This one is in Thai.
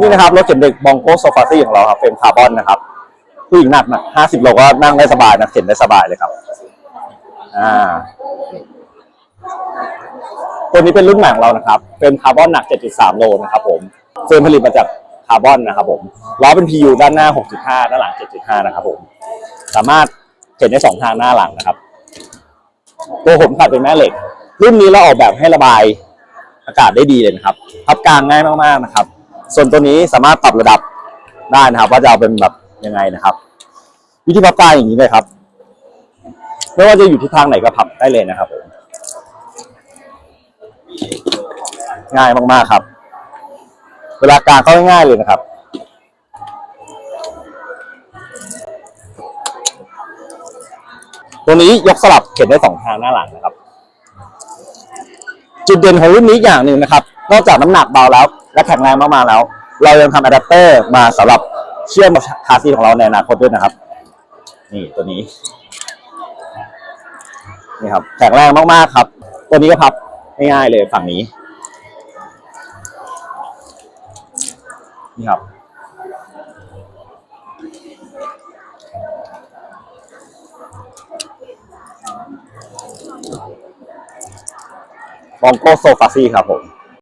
นี่นะครับรถเข็นเด็กบองโกโซฟาซี่ของเราครับเฟรมคาร์บอนนะครับผู้หญิงหนักนะห้าสิบโลก็นั่งได้สบายนะเข็นได้สบายเลยครับ อ่า ตัวนี้เป็นรุ่นใหม่ของเรานะครับเฟรมคาร์บอนหนัก 7.3 โลนะครับผมเฟรมผลิตมาจากคาร์บอนนะครับผมล้อเป็น PU ด้านหน้า 6.5 ด้านหลัง 7.5 นะครับผมสามารถเข็นได้สองทางหน้าหลังนะครับ ตัวผมขัดเป็นแม่เหล็ก รุ่นนี้เราออกแบบให้ระบายอากาศได้ดีเลยนะครับพับกลางง่ายมากๆนะครับ ส่วนตัวนี้สามารถปรับระดับได้นะครับ ว่าจะเอาเป็นแบบยังไงนะครับ วิธีพับกลาอย่างนี้เลยครับ ไม่ว่าจะอยู่ที่ทางไหนก็พับได้เลยนะครับผมง่ายมากๆครับ เวลากางก็ง่ายเลยนะครับตัวนี้ยกสลับเข็นได้สองทางหน้าหลังนะครับ จุดเด่นของรุ่นนี้อย่างหนึ่งนะครับ นอกจากน้ำหนักเบาแล้ว และแข็งแรงมากๆแล้ว เรายังทำอะแดปเตอร์มาสำหรับเชื่อมกับคาร์ซีของเราในอนาคตด้วยนะครับ นี่ตัวนี้ นี่ครับแข็งแรงมากๆครับ ตัวนี้ก็พับง่ายๆเลยฝั่งนี้ นี่ครับบองโกโซฟาซี่ครับผม